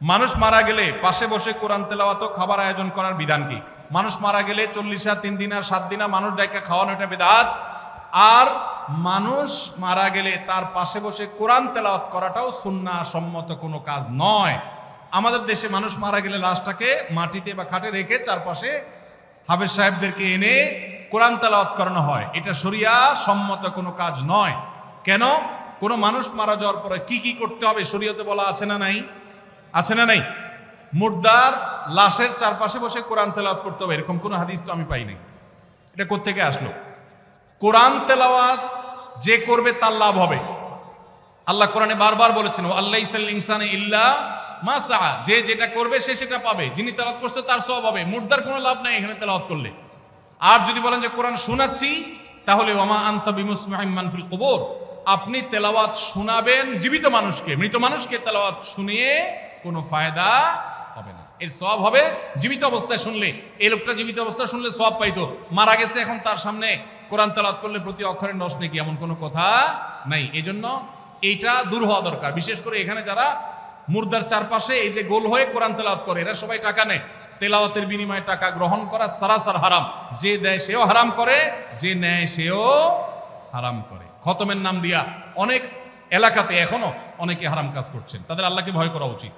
মানুষ মারা গেলে পাশে বসে কোরআন তেলাওয়াত খাবার আয়োজন করার বিধান কি? মানুষ মারা গেলে চল্লিশ চল্লিশা তিন দিন আর সাত দিনা মানুষ ডাইকা খাওয়ানো এটা বিধাত আর মানুষ মারা গেলে তার পাশে বসে কোরআন তেলাওয়াত করাটাও সুন্না সম্মত কোনো কাজ নয়। আমাদের দেশে মানুষ মারা গেলে লাশটাকে মাটিতে বা খাটে রেখে চারপাশে হাফেজ সাহেবদেরকে এনে কোরআন তেলাওয়াত করানো হয়। এটা শরিয়া সম্মত কোনো কাজ নয়। কেন? কোনো মানুষ মারা যাওয়ার পরে কি কি করতে হবে শরীয়তে বলা আছে না নাই? আছে না নাই? মুর্দার লাশের চারপাশে বসে কোরআন তেলাওয়াত করতে হবে, এরকম কোনো হাদিস তো আমি পাই নাই। এটা কোত্থেকে আসলো? কোরআন তেলাওয়াত যে করবে তার লাভ হবে। আল্লাহ কোরআনে বারবার বলেছেন ও আল্লাহ ইনসানে ইল্লা মা সাআ। যে যেটা করবে সে সেটা পাবে। যিনি তেলাওয়াত করছে তার সব হবে। মুর্দার কোনো লাভ নাই এখানে তেলাওয়াত করলে। আর যদি বলেন যে, কোরআন শোনাচ্ছি, তাহলে ওমা আন্তা বিমুসমাইমান ফিল কবর? আপনি তেলাওয়াত শোনাবেন জীবিত মানুষকে। মৃত মানুষকে তেলাওয়াত শুনিয়ে কোনো ফায়দা হবে না। এর সব হবে জীবিত অবস্থায় শুনলে। এই লোকটা জীবিত অবস্থায় শুনলে সব পাইতো। মারা গেছে এখন তার সামনে। কোরআন তেলাওয়াত করলে প্রতি অক্ষরে নষ্ট নাকি এমন কোনো কথা নাই। এজন্য এইটা দূর হওয়া দরকার। বিশেষ করে এখানে যারা মুর্দার চারপাশে এই যে গোল হয়ে কোরআন তেলাওয়াত করে, এরা সবাই টাকা নেয়। তেলাওয়াতের বিনিময়ে টাকা গ্রহণ করা সারাসার হারাম। যে দেয় সেও হারাম করে, যে নেয় সেও হারাম করে। খতমের নাম দিয়া অনেক এলাকাতে এখনও অনেকে হারাম কাজ করছেন। তাদের আল্লাহকে ভয় করা উচিত।